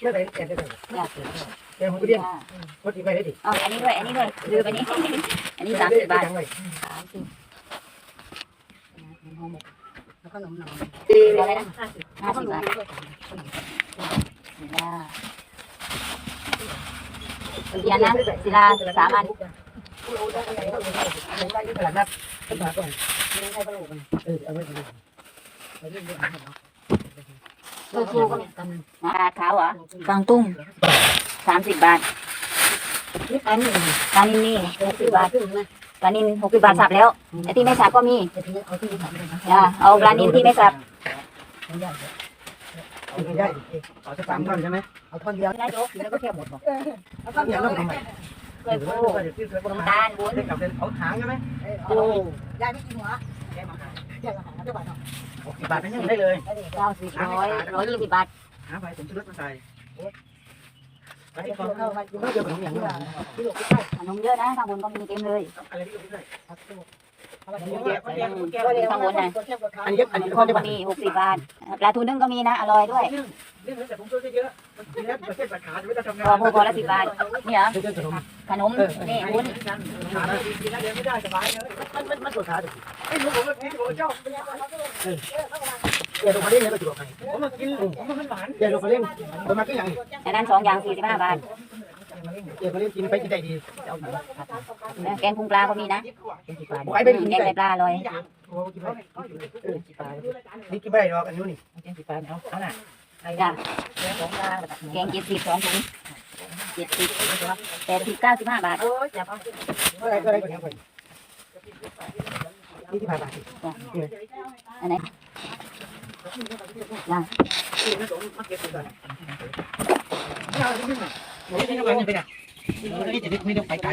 ช่วยไปแกะไปเลยแกะหัวเดียวหัวดีไปได้ดิอ๋ออันนี้ด้วยอันนี้ด้วยลืมอันนี้อันนี้สามสิบบาทสามสิบแล้วก็หนมหนมดีอะไรนะห้าสิบห้าสิบบาทเดี๋ยวนะศิลาสามอัน ตลาดนัดตลาดก่อนเออเอาไว้ก่อนเออครูก็มีกาขาวเหรอฟางตุ้งสามสิบบาทนี่อันนี้ปลานินนี่หกสิบบาทปลานินหกสิบบาทสับแล้วไอ้ที่ไม่สับก็มีเอาที่ทำกันนะจ้าเอาปลานินที่ไม่สับไม่ได้ไม่ได้เอาสักสามท่อนใช่ไหมเอาท่อนเดียวได้โจ๊กแล้วก็แค่หมดบอกเอาท่อนเดียวแล้วทำไม เคยพูดน้ำน้ำตาลวุ้นได้กลับเป็นเอาถางใช่ไหมโอ้ยายไม่กินหัวแกมาหาแกมาหาเจ้าบ่าวเนาะหกสิบบาทเป็นยังได้เลยเก้าสิบร้อยร้อยยี่สิบบาทหาไปผมจะลดมาใส่ไปเดี๋ยวก่องเข้ามากินเดี๋ยวผมอย่างนี้ที่หลบใกล้ขนมเยอะนะข้างบนก็มีเต็มเลยอะไรที่ผมได้ครับตู้อันนี้แก้ว แก้วแก้วก็เดี๋ยวคนเทียบกับเขาอันนี้อันนี้ข้างบนก็มีหกสิบบาทปลาทูนึ่งก็มีนะ อร่อยด้วยเรื่องแต่ผมช่วยเยอะแล้วประเทศปัญหาจะไม่ต้ทำงาพอนพอพอละสิบบาทนี่เหรอขนมนี่วุ้นขาดีนะเดี๋ยวไม่ได้สบายเลยมันมันมันปวดขาดิไอ้หนูผมมันกินผมเจ้าเดี๋ยวลงมาเล่นเลยก็จะบอกใครผมมากินผมมันหวานเดี๋ยวมาเล่นผมมาก็อย่างอันนั้นสองอย่างสี่สิบห้าบาท เดี๋ยวมาเล่นกินไปกินได้ดีเอาอยู่แกงพุงปลาก็มีนะบุกไอ้ไม่กินแกงได้ไข่ปลาอร่อยนี่กินไม่ได้หรอกอันนู้นนี่จ้ะแกงเจ็ดสิบสองถุงเจ็ดสิบแปดสิบเก้าสิบห้าบาทโอ้ยอย่าเอาก็ได้ก็ได้ก็ได้นี่ที่ผ่านมาอันไหนจ้ะนี่ทำงานยังไงเนี่ยนี่จะ ไม่ต้องไปไกล